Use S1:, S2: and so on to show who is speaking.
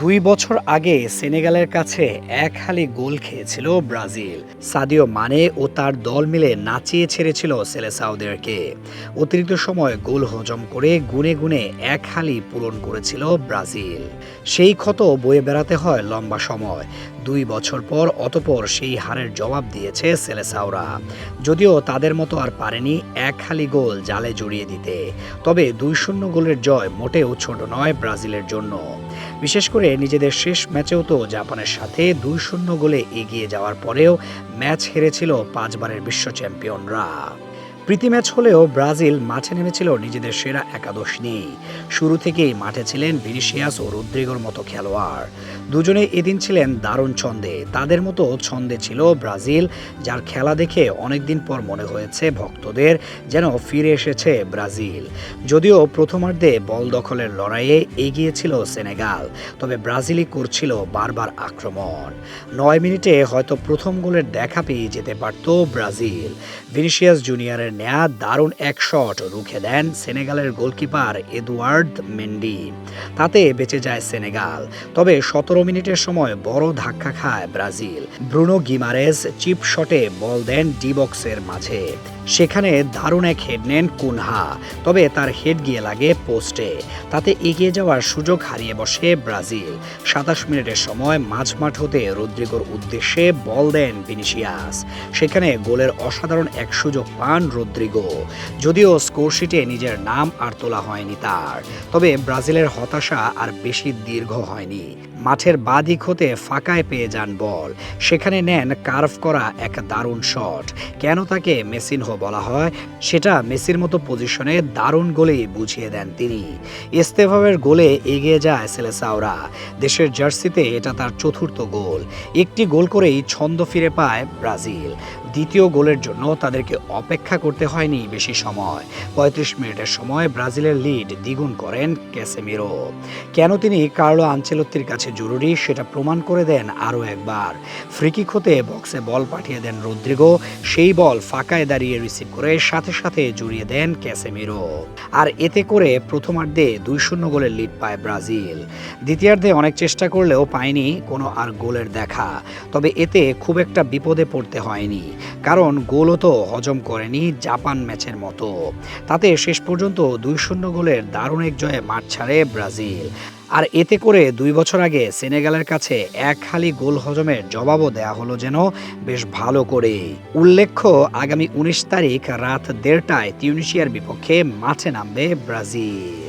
S1: দুই বছর আগে সেনেগালের কাছে এক হালি গোল খেয়েছিল ব্রাজিল। সাদিও মানে ও তার দল মিলে নাচিয়ে ছেড়েছিল সেলেসাউদেরকে। অতিরিক্ত সময় গোল হজম করে গুনে গুনে এক হালি পূরণ করেছিল ব্রাজিল। সেই ক্ষত বয়ে বেড়াতে হয় লম্বা সময়। দুই বছর পর অতপর সেই হারের জবাব দিয়েছে সেলেসাওরা যদিও তাদের মতো আর পারেনি এক হালি গোল জালে জড়িয়ে দিতে। তবে দুই শূন্য গোলের জয় মোটেও ছোট নয় ব্রাজিলের জন্য। বিশেষ করে নিজেদের শেষ ম্যাচেও তো জাপানের সাথে দুই শূন্য গোলে এগিয়ে যাওয়ার পরেও ম্যাচ হেরেছিল পাঁচবারের বিশ্ব চ্যাম্পিয়নরা। প্রীতি ম্যাচ হলেও ব্রাজিল মাঠে নেমেছিল নিজেদের সেরা একাদশ নিয়েই। শুরু থেকেই মাঠে ছিলেন ভিনিসিয়াস ও রুদ্রিগোর মতো খেলোয়াড়। দুজনে এদিন ছিলেন দারুণ ছন্দে। তাদের মতো ছন্দে ছিল ব্রাজিল, যার খেলা দেখে অনেকদিন পর মনে হয়েছে ভক্তদের যেন ফিরে এসেছে ব্রাজিল। যদিও প্রথমার্ধে বল দখলের লড়াইয়ে এগিয়েছিল সেনেগাল, তবে ব্রাজিলই করছিল বারবার আক্রমণ। নয় মিনিটে হয়তো প্রথম গোলের দেখা পেয়ে যেতে পারত ব্রাজিল। ভিনিসিয়াস জুনিয়রের নেয়া দারুণ এক শট রুখে দেন সেনেগালের গোলকিপার এদুয়ার্ড মেন্ডি। তাতে বেঁচে যায় সেনেগাল। তবে সতেরো মিনিটের সময় বড় ধাক্কা খায় ব্রাজিল। ব্রুনো গিমারেস চিপ শটে বল দেন ডি বক্সের মাঝে। সেখানে দারুণ এক হেড নেন কুনহা, তবে তার হেড গিয়ে লাগে পোস্টে। তাতে এগিয়ে যাওয়ার সুযোগ হারিয়ে বসে ব্রাজিল। সাতাশ মিনিটের সময় মাঝমাঠ হতে রদ্রিগোর উদ্দেশ্যে বল দেন ভিনিসিয়াস। সেখানে গোলের অসাধারণ এক সুযোগ পান রদ্রিগো। যদিও স্কোরশিটে নিজের নাম আর তোলা হয়নি তার, তবে ব্রাজিলের হতাশা আর বেশি দীর্ঘ হয়নি। মাঠের বাদিক হতে ফাঁকায় পেয়ে যান বল। সেখানে নেন কার্ভ করা এক দারুণ শট। কেন তাকে মেসিনহো বলা হয়? সেটা মেসির মতো পজিশনে দারুণ গোলেই বুঝিয়ে দেন তিনি। ইস্তেভাবের গোলে এগিয়ে যায় সেলেসাওরা। দেশের জার্সিতে এটা তার চতুর্থ গোল। একটি গোল করেই ছন্দ ফিরে পায় ব্রাজিল। দ্বিতীয় গোলের জন্য তাদেরকে অপেক্ষা করতে হয়নি বেশি সময়। পঁয়ত্রিশ মিনিটের সময় ব্রাজিলের লিড দ্বিগুণ করেন ক্যাসেমিরো। কেন তিনি কার্লো আঞ্চেলত্তির কাছে জরুরি সেটা প্রমাণ করে দেন আরও একবার। ফ্রিকিক হতে বক্সে বল পাঠিয়ে দেন রদ্রিগো, সেই বল ফাঁকায় দাঁড়িয়ে রিসিভ করে সাথে সাথে জড়িয়ে দেন ক্যাসেমিরো। আর এতে করে প্রথমার্ধে দুই শূন্য গোলের লিড পায় ব্রাজিল। দ্বিতীয়ার্ধে অনেক চেষ্টা করলেও পায়নি কোনো আর গোলের দেখা। তবে এতে খুব একটা বিপদে পড়তে হয়নি। কারণ গোলও তো হজম করেনি জাপান ম্যাচের মতো। তাতে শেষ পর্যন্ত দুই শূন্য গোলের দারুণ এক জয়ে মাঠ ছাড়ে ব্রাজিল। আর এতে করে দুই বছর আগে সেনেগালের কাছে এক হালি গোল হজমের জবাবও দেয়া হলো যেন বেশ ভালো করে উল্লেখ্য, আগামী উনিশ তারিখ রাত দেড়টায় তিউনিশিয়ার বিপক্ষে মাঠে নামবে ব্রাজিল।